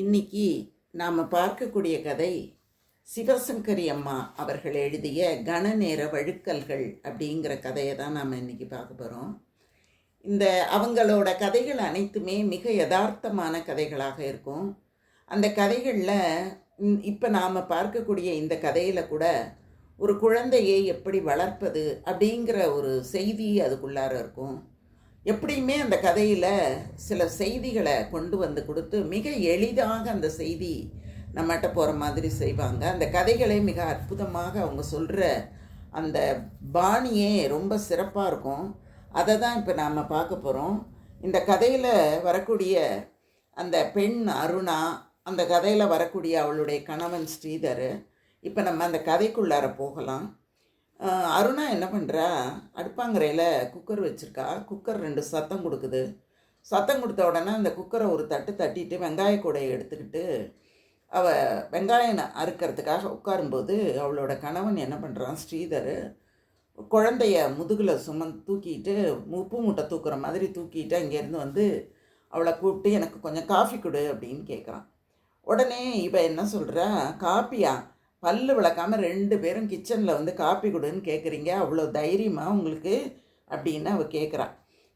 இன்னைக்கு நாம் பார்க்கக்கூடிய கதை சிவசங்கரி அம்மா அவர்கள் எழுதிய கணநேர வழுக்கல்கள் அப்படிங்கிற கதையை தான் நாம் இன்னைக்கு பார்க்க போகிறோம் இந்த அவங்களோட கதைகள் அனைத்துமே மிக யதார்த்தமான கதைகளாக இருக்கும். அந்த கதைகளில் இப்போ நாம் பார்க்கக்கூடிய இந்த கதையில் கூட ஒரு குழந்தையை எப்படி வளர்ப்பது அப்படிங்கிற ஒரு செய்தி அதுக்குள்ளார இருக்கும். எப்படியுமே அந்த கதையில் சில செய்திகளை கொண்டு வந்து கொடுத்து மிக எளிதாக அந்த செய்தி நம்மகிட்ட போகிற மாதிரி செய்வாங்க. அந்த கதைகளை மிக அற்புதமாக அவங்க சொல்கிற அந்த பாணியே ரொம்ப சிறப்பாக இருக்கும். அதை தான் இப்போ நாம் பார்க்க போகிறோம் இந்த கதையில் வரக்கூடிய அந்த பெண் அருணா அந்த கதையில் வரக்கூடிய அவளுடைய கணவன் ஸ்ரீதர் இப்போ நம்ம அந்த கதைக்குள்ளார போகலாம். அருணா என்ன பண்ணுறா அடுப்பாங்கரையில் குக்கர் வச்சுருக்கா. குக்கர் ரெண்டு சத்தம் கொடுக்குது. சத்தம் கொடுத்த உடனே அந்த குக்கரை ஒரு தட்டு தட்டிட்டு வெங்காய கூடையை எடுத்துக்கிட்டு அவள் வெங்காயம் அறுக்கிறதுக்காக உட்காரும்போது அவளோட கணவன் என்ன பண்ணுறான் ஸ்ரீதர் குழந்தைய முதுகில் சுமந் தூக்கிட்டு உப்பு மூட்டை தூக்குற மாதிரி தூக்கிட்டு அங்கேருந்து வந்து அவளை கூப்பிட்டு எனக்கு கொஞ்சம் காஃபி கொடு அப்படின்னு கேட்குறான் உடனே இவ என்ன சொல்கிறா காப்பியா? பல்லு விளக்காமல் ரெண்டு பேரும் கிச்சனில் வந்து காப்பி கொடுன்னு கேட்குறீங்க அவ்வளோ தைரியமாக உங்களுக்கு அப்படின்னு அவள் கேட்குறா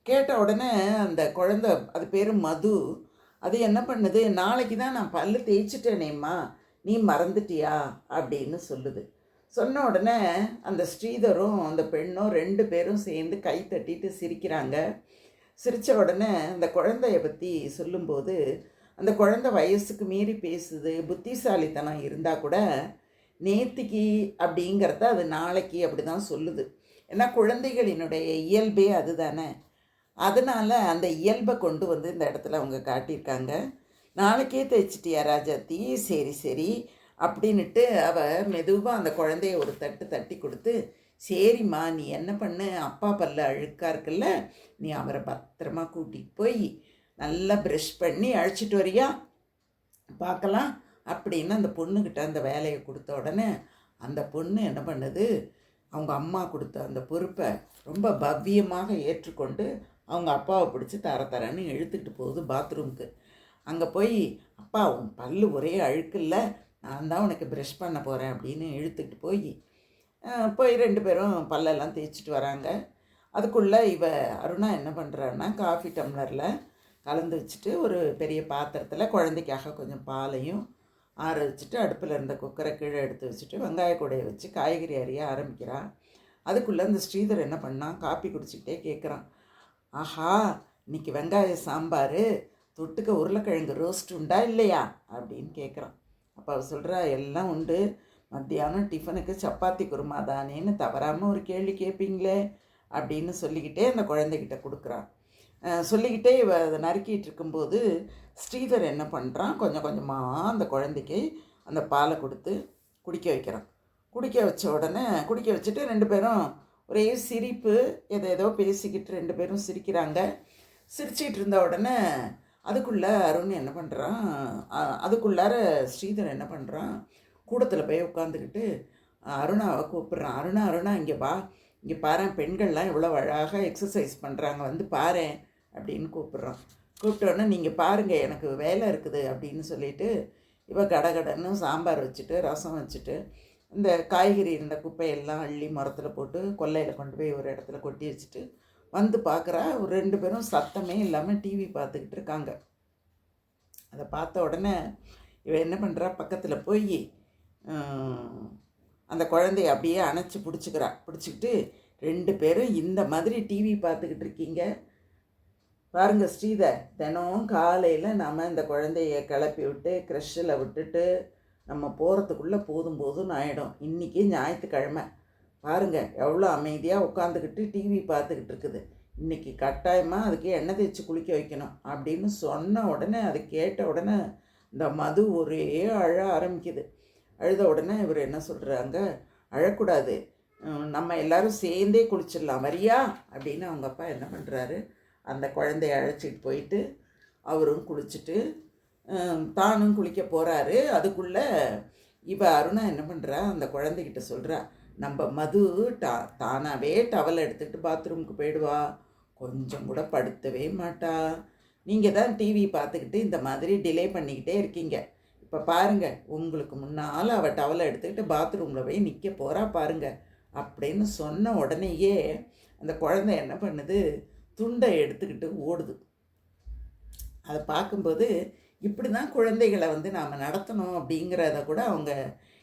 கேட்ட உடனே அந்த குழந்த அது பேர் மது அது என்ன பண்ணுது? நாளைக்கு தான் நான் பல்லு தேய்ச்சிட்டேனேம்மா. நீ மறந்துட்டியா? அப்படின்னு சொல்லுது. சொன்ன உடனே அந்த ஸ்ரீதரும் அந்த பெண்ணும் ரெண்டு பேரும் சேர்ந்து கை தட்டிட்டு சிரிக்கிறாங்க. சிரித்த உடனே அந்த குழந்தைய பற்றி சொல்லும்போது அந்த குழந்தை வயசுக்கு மீறி பேசுது புத்திசாலித்தனம் இருந்தால் கூட நேத்திக்கு அப்படிங்கிறத அது நாளைக்கு அப்படி தான் சொல்லுது. ஏன்னா குழந்தைகளினுடைய இயல்பே அதுதானே. அதனால் அந்த இயல்பை கொண்டு வந்து இந்த இடத்துல அவங்க காட்டியிருக்காங்க. நாளைக்கே தைச்சிட்டியா ராஜாத்தி சரி சரி அப்படின்ட்டு அவள் மெதுவாக அந்த குழந்தைய ஒரு தட்டு தட்டி கொடுத்து சரிம்மா நீ என்ன பண்ணு? அப்பா பல்ல அழுக்காக இருக்குல்ல? நீ அவரை பத்திரமா கூட்டிகிட்டு போய் நல்லா ப்ரெஷ் பண்ணி அழைச்சிட்டு வரியா? பார்க்கலாம். அப்படின்னு அந்த பொண்ணுக்கிட்ட அந்த வேலையை கொடுத்த உடனே அந்த பொண்ணு என்ன பண்ணுது? அவங்க அம்மா கொடுத்த அந்த பொறுப்பை ரொம்ப பவ்யமாக ஏற்றுக்கொண்டு அவங்க அப்பாவை பிடிச்சி தர தரன்னு இழுத்துக்கிட்டு போகுது பாத்ரூம்க்கு. அங்கே போய் அப்பா உன் பல்லு ஒரே அழுக்கில்ல நான் தான் உனக்கு ப்ரஷ் பண்ண போகிறேன் அப்படின்னு இழுத்துக்கிட்டு போய். போய் ரெண்டு பேரும் பல்லெல்லாம் தேய்ச்சிட்டு வராங்க. அதுக்குள்ளே இவ அருணா என்ன பண்ணுறான்னா காஃபி டம்ளரில் கலந்து வச்சுட்டு ஒரு பெரிய பாத்திரத்தில் குழந்தைக்காக கொஞ்சம் பாலையும் ஆற வச்சுட்டு அடுப்பில் இருந்த குக்கரை கீழே எடுத்து வச்சுட்டு வெங்காய கூடையை வச்சு காய்கறி அறிய ஆரம்பிக்கிறான் அதுக்குள்ளே அந்த ஸ்ரீதர் என்ன பண்ணான்? காப்பி குடிச்சிக்கிட்டே கேட்குறான். ஆஹா இன்னைக்கு வெங்காய சாம்பார்? தொட்டுக்க உருளைக்கிழங்கு ரோஸ்ட் உண்டா இல்லையா? அப்படின்னு கேட்குறான். அப்போ அவள் சொல்கிறா எல்லாம் உண்டு. மத்தியானம் டிஃபனுக்கு சப்பாத்தி குருமா தானேன்னு தவறாமல் ஒரு கேள்வி கேட்பீங்களே? அப்படின்னு சொல்லிக்கிட்டே அந்த குழந்தைகிட்ட கொடுக்குறான் சொல்லிக்கிட்டே இவ அதை நறுக்கிட்டு இருக்கும்போது ஸ்ரீதர் என்ன பண்ணுறான் கொஞ்சம் கொஞ்சமாக அந்த குழந்தைக்கு அந்த பாலை கொடுத்து குடிக்க வைக்கிறான். குடிக்க வச்ச உடனே குடிக்க வச்சுட்டு ரெண்டு பேரும் ஒரே சிரிப்பு எதை ஏதோ பேசிக்கிட்டு ரெண்டு பேரும் சிரிக்கிறாங்க. சிரிச்சிட்டு இருந்த உடனே அதுக்குள்ளே அருண் என்ன பண்ணுறான் அதுக்குள்ளார ஸ்ரீதர் என்ன பண்ணுறான் கூடத்தில் போய் உட்காந்துக்கிட்டு அருணாவை கூப்பிட்றான். அருணா அருணா இங்கே வா. இங்கே பாரு பெண்கள்லாம் எவ்வளோ அழகாக எக்ஸசைஸ் பண்ணுறாங்க வந்து பாரேன். அப்படின்னு கூப்பிட்றான் கூப்பிட்டோன்னே நீங்கள் பாருங்கள் எனக்கு வேலை இருக்குது அப்படின்னு சொல்லிட்டு இவ கடகடன்னு சாம்பார் வச்சுட்டு ரசம் வச்சுட்டு இந்த காய்கறி இருந்த குப்பையெல்லாம் அள்ளி மரத்தில் போட்டு கொல்லையில் கொண்டு போய் ஒரு இடத்துல கொட்டி வச்சுட்டு வந்து பார்க்குறா ஒரு ரெண்டு பேரும் சத்தமே இல்லாமல் டிவி பார்த்துக்கிட்டு இருக்காங்க. அதை பார்த்த உடனே இவன் என்ன பண்ணுறா பக்கத்தில் போய் அந்த குழந்தைய அப்படியே அணைச்சி பிடிச்சிக்கிறா. பிடிச்சிக்கிட்டு ரெண்டு பேரும் இந்த மாதிரி டிவி பார்த்துக்கிட்டு இருக்கீங்க பாருங்க ஸ்ரீதர் தினம் காலையில் நாம் இந்த குழந்தைய கிளப்பி விட்டு க்ரெஷ்ஷில் விட்டுட்டு நம்ம போகிறதுக்குள்ளே போதும் போதும்னு ஆகிடும் இன்றைக்கி ஞாயிற்றுக்கிழமை. பாருங்கள் எவ்வளோ அமைதியாக உட்காந்துக்கிட்டு டிவி பார்த்துக்கிட்டு இருக்குது. இன்றைக்கி கட்டாயமாக அதுக்கு எண்ணெய் தேய்ச்சி குளிக்க வைக்கணும் அப்படின்னு சொன்ன உடனே அது கேட்ட உடனே இந்த மது ஒரே அழ ஆரம்பிக்குது. அழுத உடனே இவர் என்ன சொல்கிறாங்க அழக்கூடாது. நம்ம எல்லாரும் சேர்ந்தே குளிச்சிடலாம். வரியா? அப்படின்னு அவங்க அப்பா என்ன பண்ணுறாரு அந்த குழந்தைய அழைச்சிட்டு போயிட்டு அவரும் குளிச்சுட்டு தானும் குளிக்க போகிறாரு அதுக்குள்ளே இப்போ அருணா என்ன பண்ணுறா அந்த குழந்தைகிட்ட சொல்கிறா நம்ம மது டா தானாகவே டவல் எடுத்துக்கிட்டு பாத்ரூமுக்கு போயிடுவா. கொஞ்சம் கூட படுத்தவே மாட்டா. நீங்கள் தான் டிவி பார்த்துக்கிட்டு இந்த மாதிரி டிலே பண்ணிக்கிட்டே இருக்கீங்க. இப்போ பாருங்க உங்களுக்கு முன்னால் அவள் டவலை எடுத்துக்கிட்டு பாத்ரூமில் போய் நிற்க போகிறா பாருங்கள் அப்படின்னு சொன்ன உடனேயே அந்த குழந்தை என்ன பண்ணுது? துண்டை எடுத்துக்கிட்டு ஓடுது. அதை பார்க்கும்போது இப்படி தான் குழந்தைகளை வந்து நாம் நடத்தணும் அப்படிங்கிறத கூட அவங்க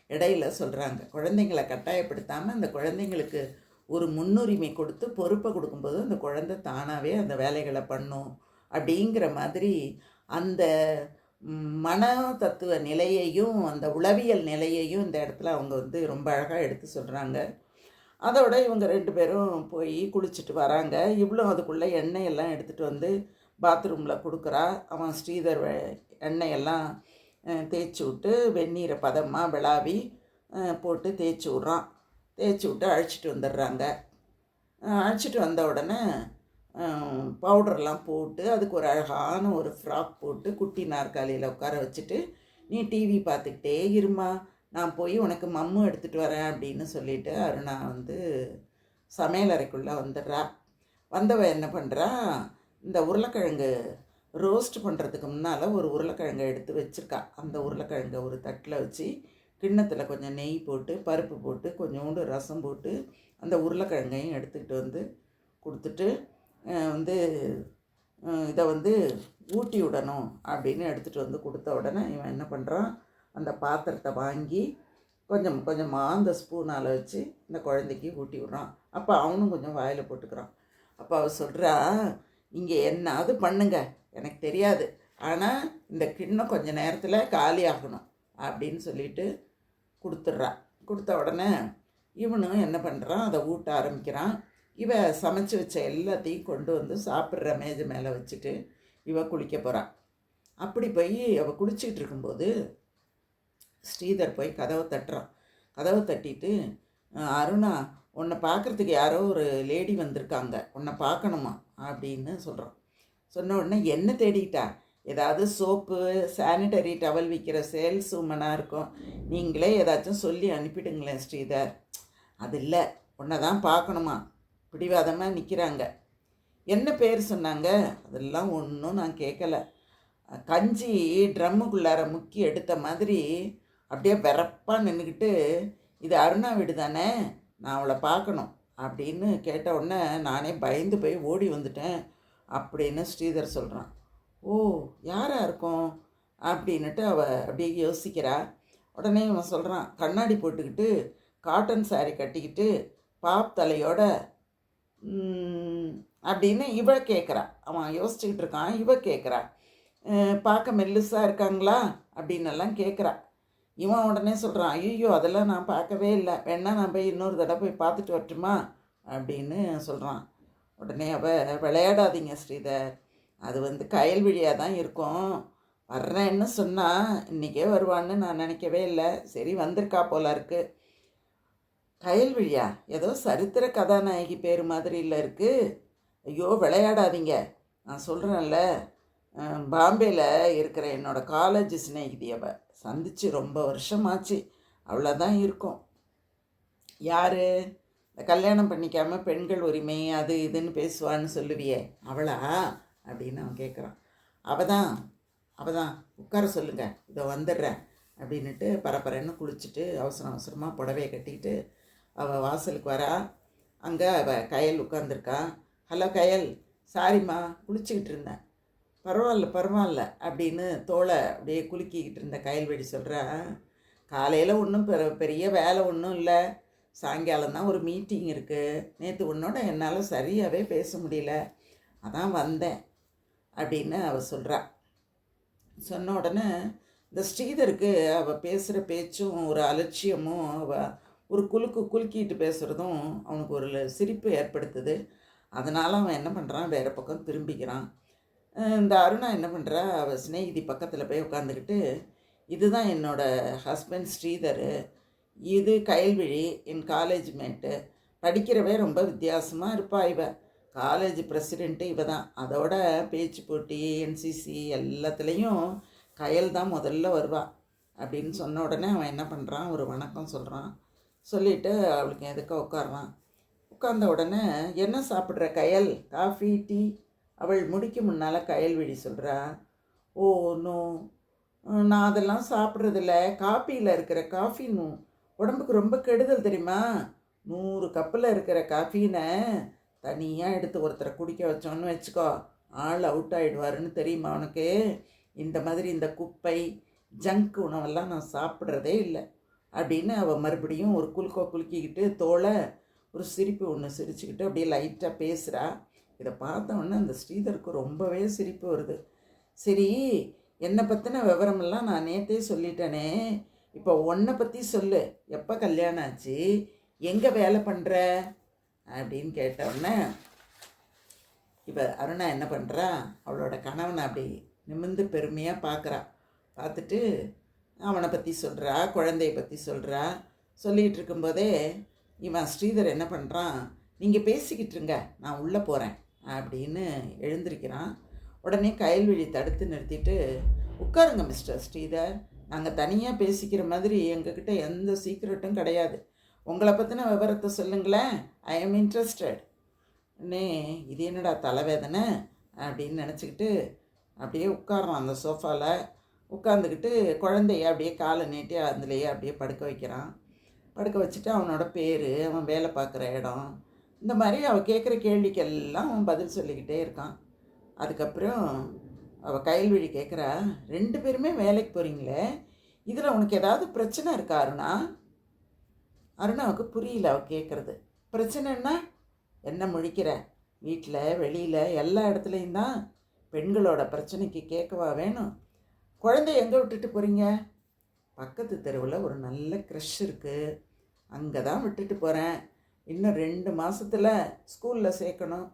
இடையில சொல்கிறாங்க குழந்தைங்களை கட்டாயப்படுத்தாமல் அந்த குழந்தைங்களுக்கு ஒரு முன்னுரிமை கொடுத்து பொறுப்பை கொடுக்கும்போது அந்த குழந்தை தானாகவே அந்த வேலைகளை பண்ணும் அப்படிங்கிற மாதிரி அந்த மன தத்துவ நிலையையும் அந்த உளவியல் நிலையையும் இந்த இடத்துல அவங்க வந்து ரொம்ப அழகாக எடுத்து சொல்கிறாங்க அதோட இவங்க ரெண்டு பேரும் போய் குளிச்சுட்டு வராங்க. இவ்வளோ அதுக்குள்ளே எண்ணெய் எல்லாம் எடுத்துகிட்டு வந்து பாத்ரூமில் கொடுக்குறா. அவன் ஸ்ரீதர் எண்ணெயெல்லாம் தேய்ச்சி விட்டு வெந்நீரை பதமாக விளாவி போட்டு தேய்ச்சி விட்றான். தேய்ச்சி விட்டு அழைச்சிட்டு வந்துடுறாங்க. அழைச்சிட்டு வந்த உடனே பவுடர்லாம் போட்டு அதுக்கு ஒரு அழகான ஒரு ஃப்ராக் போட்டு குட்டி நாற்காலியில் உட்கார வச்சுட்டு நீ டிவி பார்த்துக்கிட்டே இருமா. நான் போய் உனக்கு மம்மு எடுத்துகிட்டு வரேன் அப்படின்னு சொல்லிட்டு அருணா வந்து சமையலறைக்குள்ளே வந்துடுறா. வந்தவ என்ன பண்ணுறா இந்த உருளைக்கிழங்கு ரோஸ்ட் பண்ணுறதுக்கு முன்னால் ஒரு உருளைக்கிழங்கை எடுத்து வச்சுருக்கா. அந்த உருளைக்கிழங்கை ஒரு தட்டில் வச்சு கிண்ணத்தில் கொஞ்சம் நெய் போட்டு பருப்பு போட்டு கொஞ்சோண்டு ரசம் போட்டு அந்த உருளைக்கிழங்கையும் எடுத்துக்கிட்டு வந்து கொடுத்துட்டு வந்து இதை வந்து ஊட்டி விடணும் அப்படின்னு எடுத்துகிட்டு வந்து கொடுத்த உடனே இவன் என்ன பண்ணுறான் அந்த பாத்திரத்தை வாங்கி கொஞ்சம் கொஞ்சமாக அந்த ஸ்பூனால் வச்சு இந்த குழந்தைக்கு ஊட்டி விட்றான். அப்போ அவனும் கொஞ்சம் வாயில் போட்டுக்கிறான். அப்போ அவள் சொல்கிறா நீங்கள் என்னாவது பண்ணுங்க. எனக்கு தெரியாது. ஆனால் இந்த கிண்ணம் கொஞ்சம் நேரத்தில் காலி ஆகணும். அப்படின்னு சொல்லிட்டு கொடுத்துட்றா. கொடுத்த உடனே இவனும் என்ன பண்ணுறான் அதை ஊட்ட ஆரம்பிக்கிறான். இவ சமைச்சு வச்ச எல்லாத்தையும் கொண்டு வந்து சாப்பிட்ற மேஜை மேலே வச்சுட்டு இவ குளிக்க போகிறான் அப்படி போய் அவள் குளிச்சிட்டு இருக்கும்போது ஸ்ரீதர் போய் கதவை தட்டுறான். கதவை தட்டிட்டு அருணா உன்னை பார்க்குறதுக்கு யாரோ ஒரு லேடி வந்திருக்காங்க. உன்னை பார்க்கணுமா? அப்படின்னு சொல்கிறான் சொன்ன உடனே என்ன தேடிட்டா? ஏதாவது சோப்பு சானிட்டரி டவல் விற்கிற சேல்ஸ் உமனாக இருக்கும். நீங்களே ஏதாச்சும் சொல்லி அனுப்பிடுங்களேன் ஸ்ரீதர். அது இல்லை. உன்னை தான் பார்க்கணுமா? பிடிவாதமாக நிற்கிறாங்க என்ன பேர் சொன்னாங்க? அதெல்லாம் ஒன்றும் நான் கேட்கல கஞ்சி ட்ரம்முக்குள்ளார முக்கி எடுத்த மாதிரி அப்படியே வெறப்பாக நின்றுக்கிட்டு இது அருணா வீடு தானே? நான் அவளை பார்க்கணும். அப்படின்னு கேட்ட உடனே நானே பயந்து போய் ஓடி வந்துட்டேன் அப்படின்னு ஸ்ரீதர் சொல்கிறான் ஓ யாராக இருக்கும்? அப்படின்னுட்டு அவள் அப்படியே யோசிக்கிறா. உடனே இவன் சொல்கிறான் கண்ணாடி போட்டுக்கிட்டு காட்டன் சாரி கட்டிக்கிட்டு பாப் தலையோட அப்படின்னு இவ கேட்குறா அவன் யோசிச்சுக்கிட்டு இருக்கான் இவ கேட்குறா பார்க்க மெல்லுசாக இருக்காங்களா? அப்படின்னு எல்லாம் கேட்குறா இவன் உடனே சொல்கிறான் ஐயோ அதெல்லாம் நான் பார்க்கவே இல்லை. வேணா நான் போய் இன்னொரு தடவை போய் பார்த்துட்டு வரட்டுமா? அப்படின்னு சொல்கிறான் உடனே அவ விளையாடாதீங்க ஸ்ரீதர். அது வந்து கயல்விழியாக தான் இருக்கும். வர்றேன்னு சொன்னால் இன்றைக்கே வருவான்னு நான் நினைக்கவே இல்லை. சரி வந்திருக்கா போல இருக்கு. கயல்விழியா ஏதோ சரித்திர கதாநாயகி பேர் மாதிரி இல்லை இருக்குது ஐயோ விளையாடாதீங்க. நான் சொல்கிறேன்ல பாம்பேயில் இருக்கிற என்னோடய காலேஜ் சிநேகிதி அவள் சந்திச்சு ரொம்ப வருஷமாச்சு. அவ்வளோதான் இருக்கும். யார்? இந்த கல்யாணம் பண்ணிக்காமல் பெண்கள் உரிமை அது இதுன்னு பேசுவான்னு சொல்லுவியே அவளா? அப்படின்னு அவன் கேட்குறான் அவ தான் அவ தான் உட்கார சொல்லுங்கள் இதோ வந்துடுறேன் அப்படின்னுட்டு பரப்பரன்னு குளிச்சுட்டு அவசரம் அவசரமாக புடவையை கட்டிக்கிட்டு அவள் வாசலுக்கு வரா. அங்கே அவள் கயல் உட்காந்துருக்கா ஹலோ கயல் சாரிம்மா குளிச்சுக்கிட்டு இருந்தேன். பரவாயில்ல பரவாயில்ல அப்படின்னு தோலை அப்படியே குலுக்கிக்கிட்டு இருந்த கயல்வெடி சொல்கிறா காலையில் ஒன்றும் பெ பெரிய வேலை ஒன்றும் இல்லை. சாயங்காலம் தான் ஒரு மீட்டிங் இருக்குது நேற்று உன்னோட என்னால் சரியாகவே பேச முடியல. அதான் வந்தேன். அப்படின்னு அவள் சொல்கிறா சொன்ன உடனே இந்த ஸ்ரீதருக்கு அவள் பேசுகிற பேச்சும் ஒரு அலட்சியமும் அவள் ஒரு குலுக்கு குலுக்கிட்டு பேசுகிறதும் அவனுக்கு ஒரு சிரிப்பு ஏற்படுத்துது. அதனால் அவன் என்ன பண்ணுறான் வேறு பக்கம் திரும்பிக்கிறான். இந்த அருணா என்ன பண்ணுறா அவள் சிநேகிதி பக்கத்தில் போய் உட்காந்துக்கிட்டு இதுதான் என்னோடய ஹஸ்பண்ட் ஸ்ரீதர். இது கயல்விழி என் காலேஜ் மேட்டு படிக்கிறவே ரொம்ப வித்தியாசமாக இருப்பா இவ. காலேஜ் பிரசிடெண்ட்டு இவ தான். அதோட பேச்சு போட்டி என்சிசி எல்லாத்துலேயும் கயல் தான் முதல்ல வருவா. அப்படின்னு சொன்ன உடனே அவன் என்ன பண்ணுறான் ஒரு வணக்கம் சொல்கிறான் சொல்லிவிட்டு அவளுக்கு எதுக்க உட்காடுறான் உட்கார்ந்த உடனே என்ன சாப்பிட்ற கயல்? Coffee tea? அவள் முடிக்கும் முன்னால் கயல்விழி சொல்கிறா ஓ நோ நான் அதெல்லாம் சாப்பிட்றதில்ல. காப்பியில் இருக்கிற காஃபின்னு உடம்புக்கு ரொம்ப கெடுதல் தெரியுமா? நூறு கப்பில் இருக்கிற காஃபினை தனியாக எடுத்து ஒருத்தரை குடிக்க வச்சோன்னு வச்சுக்கோ. ஆள் அவுட் ஆகிடுவாருன்னு தெரியுமா உனக்கு? இந்த மாதிரி இந்த குப்பை ஜங்க் உணவெல்லாம் நான் சாப்பிட்றதே இல்லை. அப்படின்னு அவள் மறுபடியும் ஒரு குலுக்கோ குலுக்கிக்கிட்டு தோலை ஒரு சிரிப்பு ஒன்று சிரிச்சுக்கிட்டு அப்படியே லைட்டாக பேசுகிறா இதை பார்த்தோன்னே அந்த ஸ்ரீதருக்கு ரொம்பவே சிரிப்பு வருது. சரி என்னை பற்றின விவரமெல்லாம் நான் நேற்றே சொல்லிட்டேனே. இப்போ உன்னை பற்றி சொல்லு. எப்போ கல்யாணம் ஆச்சு? எங்கே வேலை பண்ணுற அப்படின்னு கேட்டவுடனே இப்போ அருணா என்ன பண்ணுறா அவளோட கணவனை அப்படி நிமிர்ந்து பெருமையாக பார்க்குறா. பார்த்துட்டு அவனை பற்றி சொல்கிறா குழந்தைய பற்றி சொல்கிறா சொல்லிகிட்டு இருக்கும்போதே இவன் ஸ்ரீதர் என்ன பண்ணுறான் நீங்கள் பேசிக்கிட்டுருங்க நான் உள்ளே போகிறேன் அப்படின்னு எழுந்திருக்கிறான். உடனே கயல்விழி தடுத்து நிறுத்திட்டு உட்காருங்க மிஸ்டர் ஸ்ரீதர். நாங்கள் தனியாக பேசிக்கிற மாதிரி எங்ககிட்ட எந்த சீக்ரெட்டும் கிடையாது. உங்களை பற்றின விவரத்தை சொல்லுங்களேன். ஐ எம் இன்ட்ரெஸ்டட் அண்ணே இது என்னடா தலைவேதனை? அப்படின்னு நினச்சிக்கிட்டு அப்படியே உட்காடுறான் அந்த சோஃபாவில் உட்காந்துக்கிட்டு குழந்தைய அப்படியே காலை நீட்டி அதுலேயே அப்படியே படுக்க வைக்கிறான். படுக்க வச்சுட்டு அவனோட பேர் அவன் வேலை பார்க்குற இடம் இந்த மாதிரி அவள் கேட்குற கேள்விக்கெல்லாம் பதில் சொல்லிக்கிட்டே இருக்கான். அதுக்கப்புறம் அவள் கைல்விழி கேட்குறா ரெண்டு பேருமே வேலைக்கு போகிறீங்களே இதில் உனக்கு ஏதாவது பிரச்சனை இருக்கா அருணா? அருணாவுக்கு புரியல அவள் கேட்குறது பிரச்சனைன்னா என்ன முழிக்கிற? வீட்டில் வெளியில் எல்லா இடத்துலையும் தான் பெண்களோட பிரச்சனைக்கு கேட்கவா வேணும்? குழந்தை எங்கே விட்டுட்டு போகிறீங்க பக்கத்து தெருவில் ஒரு நல்ல க்ரஷ் இருக்குது அங்கே தான் விட்டுட்டு போகிறேன் இன்னும் ரெண்டு மாதத்தில் ஸ்கூலில் சேர்க்கணும்.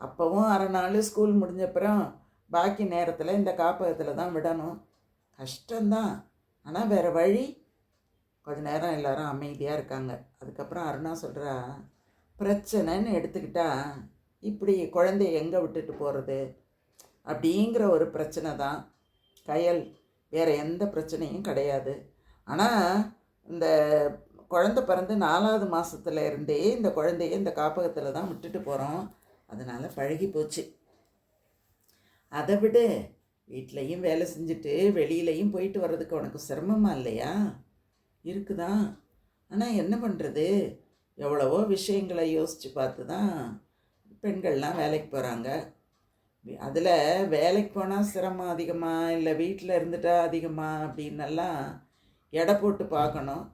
அப்போவும் அரை நாள் ஸ்கூல் முடிஞ்சப்புறம் பாக்கி நேரத்தில் இந்த காப்பகத்தில் தான் விடணும். கஷ்டந்தான் ஆனால் வேறு வழி கொஞ்ச நேரம் எல்லாரும் அமைதியாக இருக்காங்க. அதுக்கப்புறம் அருணா சொல்கிறா பிரச்சனைன்னு எடுத்துக்கிட்டா இப்படி குழந்தைய எங்கே விட்டுட்டு போகிறது அப்படிங்கிற ஒரு பிரச்சனை தான். கயல் வேறு எந்த பிரச்சனையும் கிடையாது. ஆனால் இந்த குழந்த பிறந்து நாலாவது மாதத்துல இருந்தே இந்த குழந்தைய இந்த காப்பகத்தில் தான் விட்டுட்டு போகிறோம் அதனால் பழகி போச்சு. அதை விட. வீட்லேயும் வேலை செஞ்சுட்டு வெளியிலையும் போயிட்டு வர்றதுக்கு உனக்கு சிரமமா இல்லையா? இருக்குதா? ஆனால் என்ன பண்ணுறது எவ்வளவோ விஷயங்களை யோசித்து பார்த்து தான் பெண்கள்லாம் வேலைக்கு போகிறாங்க அதில் வேலைக்கு போனால் சிரமம் அதிகமாக இல்லை வீட்டில் இருந்துட்டா அதிகமாக அப்படின்னெல்லாம் எடை போட்டு பார்க்கணும்.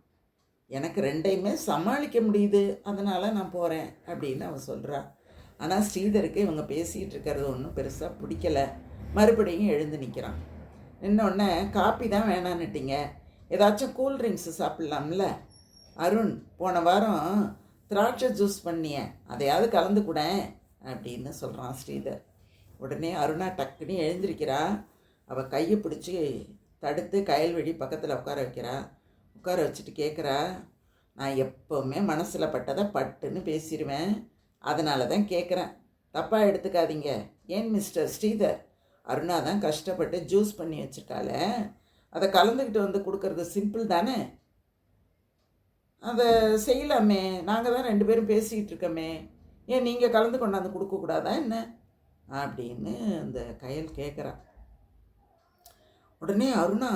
எனக்கு ரெண்டையுமே சமாளிக்க முடியுது அதனால் நான் போகிறேன் அப்படின்னு அவன் சொல்கிறா ஆனால் ஸ்ரீதருக்கு இவங்க பேசிகிட்டு இருக்கிறது ஒன்றும் பெருசாக பிடிக்கல. மறுபடியும் எழுந்து நிற்கிறான் நின்னொடனே காப்பி தான் வேணான்னுட்டிங்க. ஏதாச்சும் கூல் ட்ரிங்க்ஸு சாப்பிட்லாம்ல? அருண் போன வாரம் திராட்சை ஜூஸ் பண்ணிய. அதையாவது கலந்து கூட அப்படின்னு சொல்கிறான் ஸ்ரீதர். உடனே அருணா டக்குன்னு எழுந்திருக்கிறா. அவள் கையை பிடிச்சி தடுத்து கயல்வெளி பக்கத்தில் உட்கார வைக்கிறா. உட்கார வச்சுட்டு கேட்குறா நான் எப்போவுமே மனசில் பட்டதை பட்டுன்னு பேசிடுவேன் அதனால தான் கேட்குறேன் தப்பாக எடுத்துக்காதீங்க. ஏன் மிஸ்டர் ஸ்ரீதர்? அருணா தான் கஷ்டப்பட்டு ஜூஸ் பண்ணி வச்சுட்டாலே அதை கலந்துக்கிட்டு வந்து கொடுக்கறது சிம்பிள் தானே? அதை செய்யலாமே. நாங்கள் தான் ரெண்டு பேரும் பேசிக்கிட்டு இருக்கோமே. ஏன் நீங்கள் கலந்து கொண்டாந்து கொடுக்கக்கூடாதா என்ன? அப்படின்னு அந்த கயல் கேட்குறான் உடனே அருணா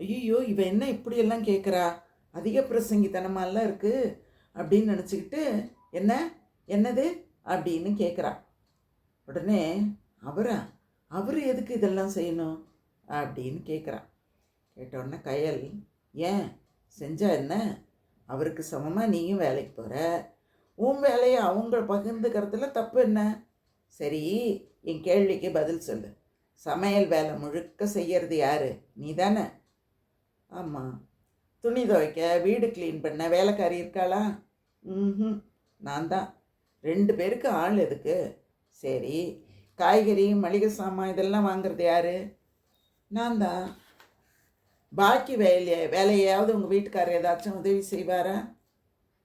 ஐயோ இவன் என்ன இப்படியெல்லாம் கேட்குறா அதிக பிரசங்கித்தனமாலாம் இருக்குது அப்படின்னு நினச்சிக்கிட்டு என்ன? என்னது? அப்படின்னு கேட்குறா உடனே அவரா? அவர் எதுக்கு இதெல்லாம் செய்யணும்? அப்படின்னு கேட்குறா கேட்டோடனே கயல் ஏன்? செஞ்சா என்ன? அவருக்கு சமமாக நீயும் வேலைக்கு போகிற உன் வேலையை அவங்க பகிர்ந்துக்கிறதுல தப்பு என்ன? சரி என் கேள்விக்கு பதில் சொல்லு. சமையல் வேலை முழுக்க செய்யறது யாரு? நீ தானே ஆமாம் துணி துவைக்க வீடு க்ளீன் பண்ண வேலைக்காரி இருக்காளா? ம் நான் தான். ரெண்டு பேருக்கு ஆள் எதுக்கு? சரி. காய்கறி மளிகை சாமான் இதெல்லாம் வாங்குறது யார்? நான் தான். பாக்கி வேலையை வேலையாவது உங்கள் வீட்டுக்காரர் ஏதாச்சும் உதவி செய்வாரா?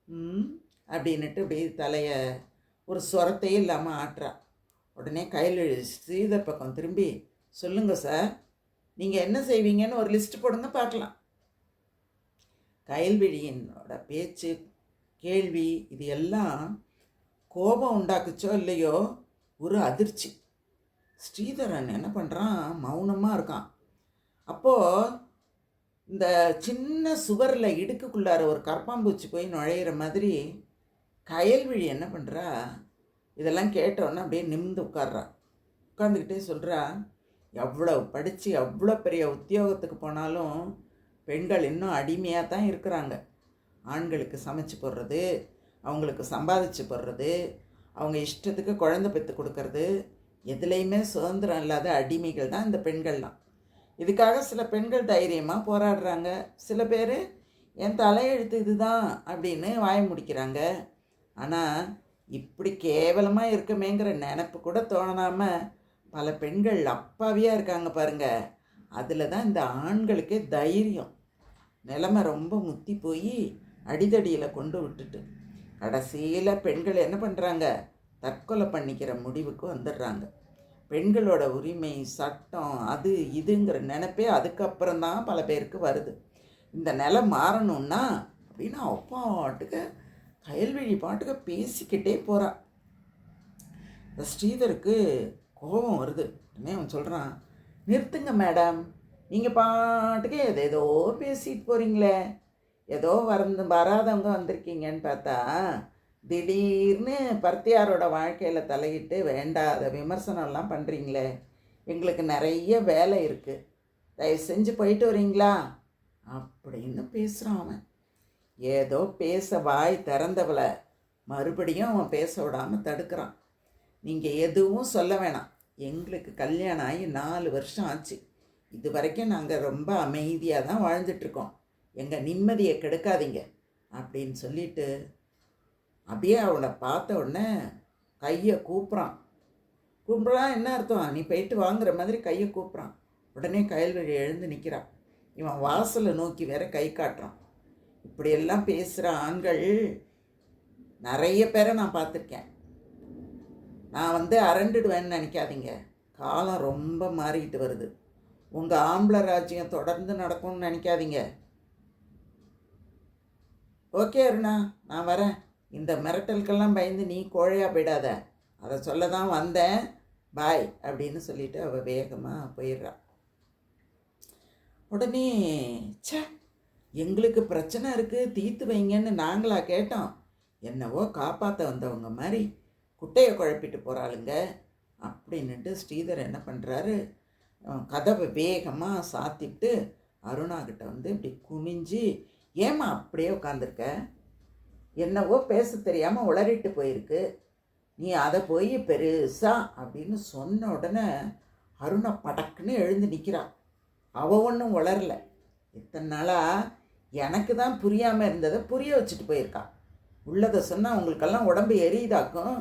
ம் அப்படின்னுட்டு இப்படி தலையை ஒரு சொரத்தையும் இல்லாமல் ஆட்டுறா உடனே கையில் ஸ்ரீதர் பக்கம் திரும்பி சொல்லுங்கள் சார் நீங்கள் என்ன செய்வீங்கன்னு ஒரு லிஸ்ட் போடுங்க பார்க்கலாம். கயல்விழியினோட பேச்சு கேள்வி இது எல்லாம் கோபம் உண்டாக்குச்சோ இல்லையோ ஒரு அதிர்ச்சி. ஸ்ரீதரன் என்ன பண்ணுறான் மௌனமாக இருக்கான். அப்போது இந்த சின்ன சுவரில் இடுக்குக்குள்ளார ஒரு கற்பாம்பூச்சி போய் நுழையிற மாதிரி கயல்விழி என்ன பண்ணுறா இதெல்லாம் கேட்டோன்னே அப்படியே நிமிந்து உட்கார்றா. உட்காந்துக்கிட்டே சொல்கிறா எவ்வளோ படித்து எவ்வளோ பெரிய உத்தியோகத்துக்கு போனாலும் பெண்கள் இன்னும் அடிமையாக தான் இருக்கிறாங்க. ஆண்களுக்கு சமைச்சு போடுறது அவங்களுக்கு சம்பாதிச்சு போடுறது அவங்க இஷ்டத்துக்கு குழந்தை பெற்று கொடுக்கறது எதுலேயுமே சுதந்திரம் இல்லாத அடிமைகள் தான் இந்த பெண்கள்லாம். இதுக்காக சில பெண்கள் தைரியமாக போராடுறாங்க. சில பேர் என் தலையெழுத்து இதுதான் அப்படின்னு வாய முடிக்கிறாங்க. ஆனால் இப்படி கேவலமாக இருக்கமேங்கிற நினப்பு கூட தோணாமல் பல பெண்கள் அப்பாவியாக இருக்காங்க பாருங்கள் அதில் தான் இந்த ஆண்களுக்கே தைரியம். நிலமை ரொம்ப முத்தி போய் அடிதடியில் கொண்டு விட்டுட்டு. கடைசியில் பெண்கள் என்ன பண்ணுறாங்க தற்கொலை பண்ணிக்கிற முடிவுக்கு வந்துடுறாங்க. பெண்களோட உரிமை சட்டம் அது இதுங்கிற நினைப்பே அதுக்கப்புறம் தான் பல பேருக்கு வருது. இந்த நிலை மாறணும்னா அப்படின்னு அப்பாட்டுக்கு கயல்வழி பாட்டுக்கு பேசிக்கிட்டே போகிறா இந்த ஸ்ரீதருக்கு கோபம் வருது. உடனே அவன் சொல்கிறான் நிறுத்துங்க மேடம். நீங்கள் பாட்டுக்க எது ஏதோ பேசிட்டு போகிறீங்களே ஏதோ வரந்து வராதவங்க வந்திருக்கீங்கன்னு பார்த்தா திடீர்னு பர்த்தியாரோட வாழ்க்கையில் தலையிட்டு வேண்டாத விமர்சனம்லாம் பண்ணுறீங்களே எங்களுக்கு நிறைய வேலை இருக்குது தயவு செஞ்சு போயிட்டு வரீங்களா? அப்படின்னு பேசுகிறான் அவன். ஏதோ பேச வாய் திறந்தவளை மறுபடியும் அவன் பேச விடாமல் தடுக்கிறான். நீங்கள் எதுவும் சொல்ல வேணாம். எங்களுக்கு கல்யாணம் ஆகி நாலு வருஷம் ஆச்சு. இது வரைக்கும் நாங்கள் ரொம்ப அமைதியாக தான் வாழ்ந்துட்டுருக்கோம். எங்கள் நிம்மதியை கெடுக்காதீங்க. அப்படின்னு சொல்லிட்டு அப்படியே அவளை பார்த்த உடனே கையை கூப்பிட்றான் கூப்பிட்றான் என்ன அர்த்தம்? நீ போயிட்டு வாங்குற மாதிரி கையை கூப்பிட்றான் உடனே கயல்வழி எழுந்து நிற்கிறான் இவன் வாசலை நோக்கி வேற கை காட்டுறான். இப்படியெல்லாம் பேசுகிற ஆண்கள் நிறைய பேரை நான் பார்த்துருக்கேன். நான் வந்து அரண்டுடுவேன்னு நினைக்காதீங்க. காலம் ரொம்ப மாறிக்கிட்டு வருது. உங்கள் ஆம்பளை ராஜ்யம் தொடர்ந்து நடக்கும்னு நினைக்காதீங்க. ஓகே அருணா நான் வரேன். இந்த மிரட்டலுக்கெல்லாம் பயந்து நீ கோழையாக போயிடாத. அதை சொல்ல தான் வந்தேன். பாய் அப்படின்னு சொல்லிட்டு அவள் வேகமாக போயிடுறா. உடனே சே எங்களுக்கு பிரச்சனை இருக்குது தீர்த்து வைங்கன்னு நாங்களாக கேட்டோம். என்னவோ காப்பாற்ற வந்தவங்க மாதிரி. குட்டையை குழப்பிட்டு போகிறாளுங்க அப்படின்னுட்டு ஸ்ரீதர் என்ன பண்ணுறாரு கதவை வேகமாக சாத்திட்டு அருணாகிட்ட வந்து இப்படி குனிஞ்சு ஏம்மா அப்படியே உட்காந்துருக்க என்னவோ பேச தெரியாமல் உளறிட்டு போயிருக்கு. நீ அதை போய் பெருசா அப்படின்னு சொன்ன உடனே அருணா படக்குன்னு எழுந்து நிற்கிறா அவ ஒன்றும் உளரல இத்தனை நாளாக எனக்கு தான் புரியாமல் இருந்ததை புரிய வச்சுட்டு போயிருக்கா. உள்ளதை சொன்னால் உங்களுக்கெல்லாம் உடம்பு எரியுதாக்கும்?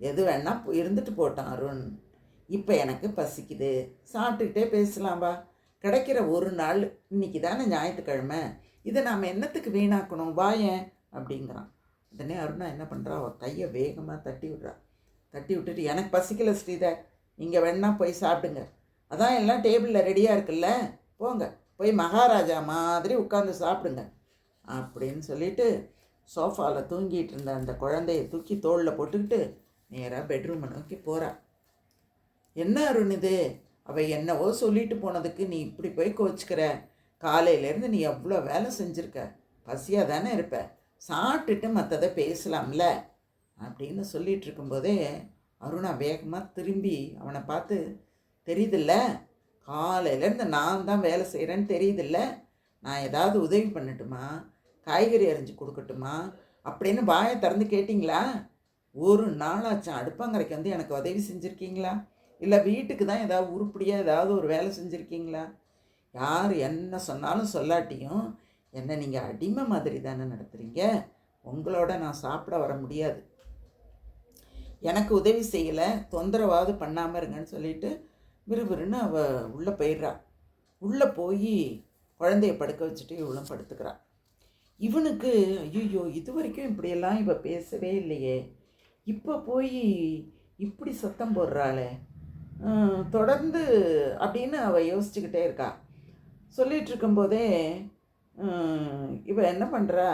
எது வேணா இருந்துட்டு போட்டான் அருண். இப்போ எனக்கு பசிக்குது. சாப்பிட்டுக்கிட்டே பேசலாம்பா. கிடைக்கிற ஒரு நாள் இன்னைக்கு தானே ஞாயிற்றுக்கிழமை. இதை நாம் என்னத்துக்கு வீணாக்கணும்? வாயேன் அப்படிங்கிறான். உடனே அருணா என்ன பண்ணுறா அவள் கையை வேகமாக தட்டி விட்றா. தட்டி விட்டுட்டு எனக்கு பசிக்கல ஸ்ரீதர். நீங்கள் வேணா போய் சாப்பிடுங்க. அதான் எல்லாம் டேபிளில் ரெடியாக இருக்குல்ல. போங்க. போய் மகாராஜா மாதிரி உட்காந்து சாப்பிடுங்க. அப்படின்னு சொல்லிட்டு சோஃபாவில் தூங்கிட்டு இருந்த அந்த குழந்தைய தூக்கி தோளில் போட்டுக்கிட்டு நேராக பெட்ரூமை நோக்கி போகிறா என்ன அருண் இது? அவள் என்னவோ சொல்லிட்டு போனதுக்கு நீ இப்படி போய் கோச்சிக்கிற? காலையிலேருந்து நீ எவ்வளோ வேலை செஞ்சுருக்க. பசியாக தானே இருப்ப? சாப்பிட்டுட்டு மற்றதை பேசலாம்ல? அப்படின்னு சொல்லிகிட்டு இருக்கும்போதே அருணா வேகமாக திரும்பி அவனை பார்த்து தெரியுதில்ல? காலையிலேருந்து நான் தான் வேலை செய்கிறேன்னு தெரியுதில்ல? நான் ஏதாவது உதவி பண்ணட்டுமா? காய்கறி அரிஞ்சு கொடுக்கட்டுமா? அப்படின்னு வாயை திறந்து கேட்டிங்களா? ஒரு நாளாச்சும் அடுப்பாங்கரைக்கு வந்து எனக்கு உதவி செஞ்சுருக்கீங்களா? இல்லை வீட்டுக்கு தான் ஏதாவது உருப்படியாக ஏதாவது ஒரு வேலை செஞ்சுருக்கீங்களா? யார் என்ன சொன்னாலும் சொல்லாட்டியும் என்ன நீங்கள் அடிமை மாதிரி தானே நடத்துகிறீங்க உங்களோட நான் சாப்பிட வர முடியாது. எனக்கு உதவி செய்யலை. தொந்தரவாவது பண்ணாமல் இருங்கன்னு சொல்லிட்டு விறுவிறுன்னு அவள் உள்ளே போயிடுறா. உள்ளே போய் குழந்தைய படுக்க வச்சுட்டு இவளும் படுத்துக்கிறாள் இவனுக்கு ஐயோ இது வரைக்கும் இப்படியெல்லாம் இவள் பேசவே இல்லையே. இப்போ போய் இப்படி சத்தம் போடுறாளே. தொடர்ந்து அப்படின்னு அவள் யோசிச்சுக்கிட்டே இருக்கா. சொல்லிகிட்டு இருக்கும்போதே இவ என்ன பண்ணுறா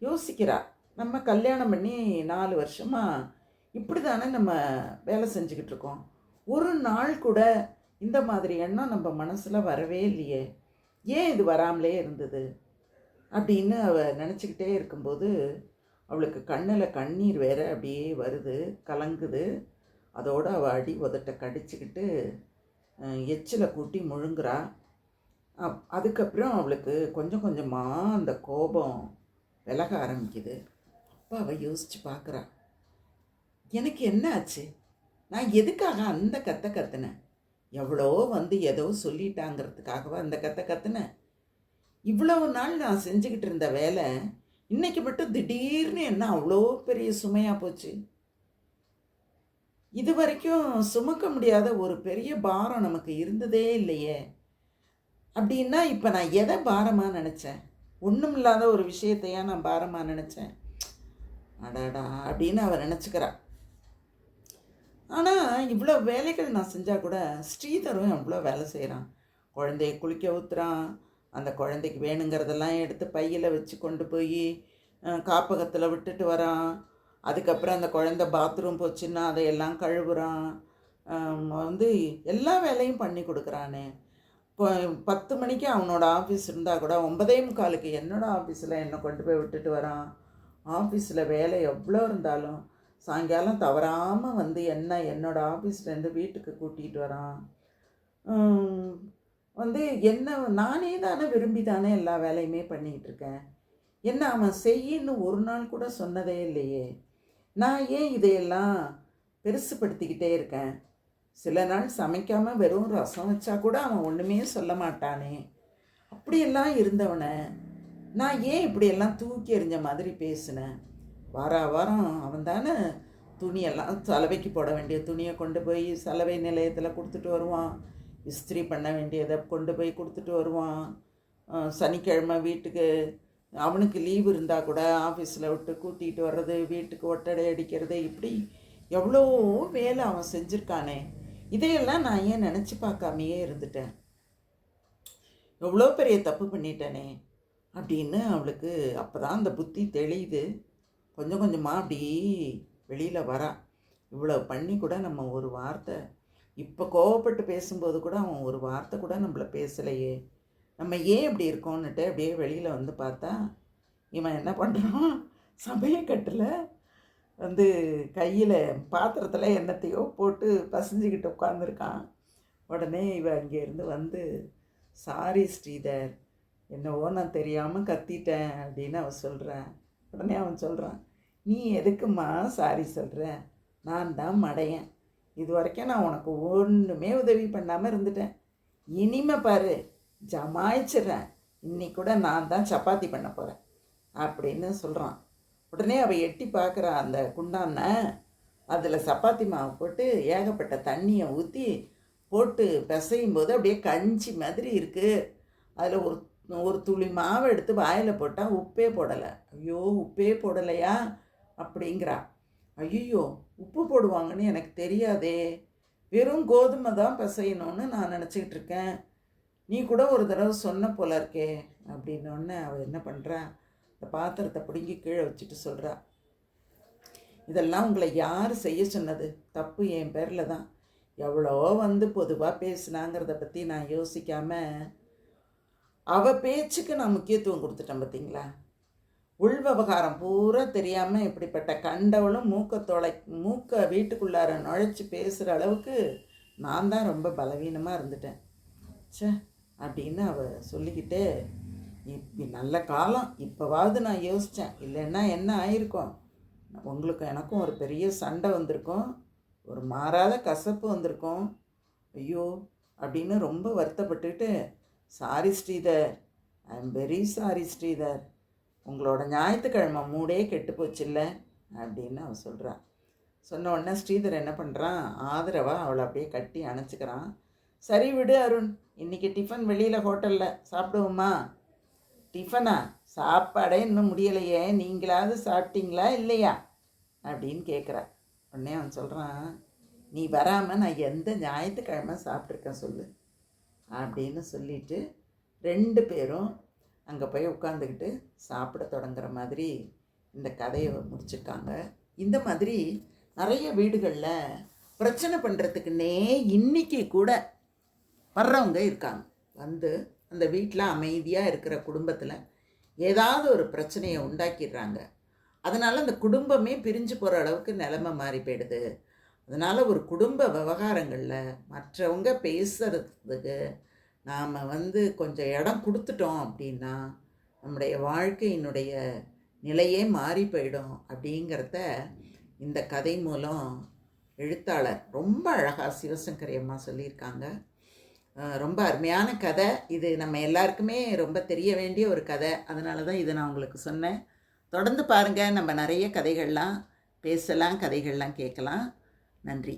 யோசிக்கிறா. நம்ம கல்யாணம் பண்ணி நாலு வருஷமாக இப்படி தானே நம்ம வேலை செஞ்சுக்கிட்டு இருக்கோம். ஒரு நாள் கூட இந்த மாதிரி எண்ணம் நம்ம மனசில் வரவே இல்லையே. ஏன் இது வராமலே இருந்தது? அப்படின்னு அவ நினச்சிக்கிட்டே இருக்கும்போது அவளுக்கு கண்ணில் கண்ணீர் வேற அப்படியே வருது கலங்குது. அதோடு அவள் அடி உதட்ட கடிச்சிக்கிட்டு எச்சில் கூட்டி முழுங்குறா. அப் அதுக்கப்புறம் அவளுக்கு கொஞ்சம் கொஞ்சமாக அந்த கோபம் விலக ஆரம்பிக்குது. அப்போ அவள் யோசித்து பார்க்குறா எனக்கு என்ன ஆச்சு? நான் எதுக்காக அந்த கத்தை கத்துனேன்? எவ்வளோ வந்து ஏதோ சொல்லிட்டாங்கிறதுக்காகவா அந்த கத்தை கற்றுனேன் இவ்வளவு நாள் நான் செஞ்சுக்கிட்டு இருந்த வேலை இன்னைக்கு மட்டும் திடீர்னு என்ன அவ்வளோ பெரிய சுமையாக போச்சு? இது வரைக்கும் சுமக்க முடியாத ஒரு பெரிய பாரம் நமக்கு இருந்ததே இல்லையே. அப்படின்னா இப்போ நான் எதை பாரமாக நினச்சேன்? ஒன்றும் இல்லாத ஒரு விஷயத்தையா நான் பாரமாக நினச்சேன்? அடாடா அப்படின்னு அவர் நினச்சிக்கிறா. ஆனால் இவ்வளோ வேலைகள் நான் செஞ்சால் கூட ஸ்ரீதரும் எவ்வளோ வேலை செய்கிறான் குழந்தைய குளிக்க ஊத்துறான் அந்த குழந்தைக்கு வேணுங்கிறதெல்லாம் எடுத்து பையில் வச்சு கொண்டு போய் காப்பகத்தில் விட்டுட்டு வரான். அதுக்கப்புறம் அந்த குழந்தை பாத்ரூம் போச்சுன்னா அதையெல்லாம் கழுவுறான். வந்து எல்லா வேலையும் பண்ணி கொடுக்குறானே. இப்போ பத்து மணிக்கு அவனோட ஆஃபீஸ் இருந்தால் கூட ஒன்பதே முக்காலுக்கு என்னோடய ஆஃபீஸில் என்னை கொண்டு போய் விட்டுட்டு வரான். ஆஃபீஸில் வேலை எவ்வளோ இருந்தாலும் சாயங்காலம் தவறாமல் வந்து என்ன என்னோடய ஆஃபீஸ்லேருந்து வீட்டுக்கு கூட்டிகிட்டு வரான். வந்து என்ன நானே தானே விரும்பி தானே எல்லா வேலையுமே பண்ணிக்கிட்டு இருக்கேன் என்ன அவன் செய்யின்னு ஒரு நாள் கூட சொன்னதே இல்லையே. நான் ஏன் இதையெல்லாம் பெருசுப்படுத்திக்கிட்டே இருக்கேன்? சில நாள் சமைக்காமல் வெறும் ரசம் வச்சா கூட அவன் ஒன்றுமே சொல்ல மாட்டானே. அப்படியெல்லாம் இருந்தவனை நான் ஏன் இப்படியெல்லாம் தூக்கி எறிஞ்ச மாதிரி பேசினேன் வார வாரம் அவன் தானே துணியெல்லாம் சலவைக்கு போட வேண்டிய துணியை கொண்டு போய் சலவை நிலையத்தில் கொடுத்துட்டு வருவான். இஸ்திரி பண்ண வேண்டியதை கொண்டு போய் கொடுத்துட்டு வருவான். சனிக்கிழமை வீட்டுக்கு அவனுக்கு லீவு இருந்தால் கூட ஆஃபீஸில் விட்டு கூட்டிகிட்டு வர்றது வீட்டுக்கு ஒட்டடை அடிக்கிறது இப்படி எவ்வளோ வேலை அவன் செஞ்சுருக்கானே. இதையெல்லாம் நான் ஏன் நினச்சி பார்க்காமையே இருந்துட்டேன். எவ்வளோ பெரிய தப்பு பண்ணிட்டேனே அப்படின்னு அவளுக்கு அப்போ தான் அந்த புத்தி தெளியுது. கொஞ்சம் கொஞ்சமாக அப்படி வெளியில் வரா. இவ்வளோ பண்ணி கூட நம்ம ஒரு வார்த்தை இப்போ கோவப்பட்டு பேசும்போது கூட அவன் ஒரு வார்த்தை கூட நம்மளை பேசலையே. நம்ம ஏன் இப்படி இருக்கோன்னுட்டு அப்படியே வெளியில் வந்து பார்த்தா இவன் என்ன பண்ணுறான் சமயக்கட்டில் வந்து கையில் பாத்திரத்தில் என்னத்தையோ போட்டு பசஞ்சுக்கிட்டு உட்காந்துருக்கான் உடனே இவன் அங்கேருந்து வந்து சாரி ஸ்ரீதர் என்னவோ நான் தெரியாமல் கத்திட்டேன் அப்படின்னு அவன் சொல்கிறான் உடனே அவன் சொல்கிறான் நீ எதுக்குமா சாரி சொல்கிற நான் தான் மடையன். இது வரைக்கும் நான் உனக்கு ஒன்றுமே உதவி பண்ணாமல் இருந்துட்டேன். இனிமே பாரு ஜமாய்ச்சிடுறேன். இன்றைக்கூட கூட நான் தான் சப்பாத்தி பண்ண போகிறேன் அப்படின்னு சொல்கிறான் உடனே அவள் எட்டி பார்க்குறா அந்த குண்டான அதில் சப்பாத்தி மாவு போட்டு ஏகப்பட்ட தண்ணியை ஊற்றி போட்டு பிசையும் போது அப்படியே கஞ்சி மாதிரி இருக்குது அதில் ஒரு ஒரு துளி மாவை எடுத்து வாயில் போட்டால் உப்பே போடலை. ஐயோ உப்பே போடலையா? அப்படிங்கிறா. ஐயோ உப்பு போடுவாங்கன்னு எனக்கு தெரியாதே. வெறும் கோதுமை தான் பிசையணும்னு நான் நினச்சிக்கிட்டு இருக்கேன். நீ கூட ஒரு தடவை சொன்ன போல இருக்கே அப்படின்னோடனே அவள் என்ன பண்ணுறா இந்த பாத்திரத்தை பிடுங்கி கீழே வச்சுட்டு சொல்கிறா இதெல்லாம் உங்களை யார் செய்ய சொன்னது? தப்பு என் பேரில் தான். எவ்வளோ வந்து பொதுவாக பேசுனாங்கிறத பற்றி நான் யோசிக்காமல் அவள் பேச்சுக்கு நான் முக்கியத்துவம் கொடுத்துட்டேன் பார்த்தீங்களா உள் விவகாரம் பூரா தெரியாமல் இப்படிப்பட்ட கண்டவளும் மூக்க தொலை மூக்க வீட்டுக்குள்ளார நுழைச்சி பேசுகிற அளவுக்கு நான் தான் ரொம்ப பலவீனமாக இருந்துட்டேன். ச்சே அப்படின்னு அவ சொல்லிக்கிட்டு இப்படி நல்ல காலம். இப்போவாவது நான் யோசித்தேன் இல்லைன்னா என்ன ஆயிருக்கும்? உங்களுக்கும் எனக்கும் ஒரு பெரிய சண்டை வந்திருக்கும். ஒரு மாறாத கசப்பு வந்திருக்கும். ஐயோ அப்படின்னு ரொம்ப வருத்தப்பட்டுக்கிட்டு sorry Sridhar. I am very sorry Sridhar. உங்களோட ஞாயிற்றுக்கிழமை மூடே கெட்டு போச்சுல்ல அப்படின்னு அவன் சொல்கிறான் சொன்ன உடனே ஸ்ரீதர் என்ன பண்ணுறான் ஆதரவாக அவளை அப்படியே கட்டி அணைச்சிக்கிறான். சரி விடு அருண் இன்னைக்கு டிஃபன் வெளியில் ஹோட்டலில் சாப்பிடுவோமா? டிஃபனா? சாப்பாடே இன்னும் முடியலையே நீங்களாவது சாப்பிட்டீங்களா இல்லையா? அப்படின்னு கேட்குறா உடனே அவன் சொல்கிறான் நீ வராமல் நான் எந்த ஞாயிற்றுக்கிழமை சாப்பிட்ருக்கேன் சொல்லு அப்படின்னு சொல்லிட்டு ரெண்டு பேரும் அங்கே போய் உட்காந்துக்கிட்டு சாப்பிட தொடங்குற மாதிரி இந்த கதையை முடிச்சிருக்காங்க. இந்த மாதிரி நிறைய வீடுகளில் பிரச்சனை பண்ணுறதுக்குன்னே இன்னைக்கு கூட வர்றவங்க இருக்காங்க. வந்து அந்த வீட்டில் அமைதியாக இருக்கிற குடும்பத்தில் ஏதாவது ஒரு பிரச்சனையை உண்டாக்கிடுறாங்க. அதனால் அந்த குடும்பமே பிரிஞ்சு போகிற அளவுக்கு நிலமை மாறி போயிடுது. அதனால் ஒரு குடும்ப விவகாரங்களில் மற்றவங்க பேசுறதுக்கு நாம் வந்து கொஞ்சம் இடம் கொடுத்துட்டோம் அப்படின்னா நம்முடைய வாழ்க்கையினுடைய நிலையே மாறி போயிடும் அப்படிங்கிறத இந்த கதை மூலம் எழுத்தாளர் ரொம்ப அழகாக சிவசங்கரி அம்மா சொல்லியிருக்காங்க. ரொம்ப அருமையான கதை. இது நம்ம எல்லாருக்குமே ரொம்ப தெரிய வேண்டிய ஒரு கதை. அதனால தான் இதை நான் உங்களுக்கு சொன்னேன். தொடர்ந்து பாருங்கள் நம்ம நிறைய கதைகள்லாம் பேசலாம் கதைகள்லாம் கேட்கலாம். நன்றி.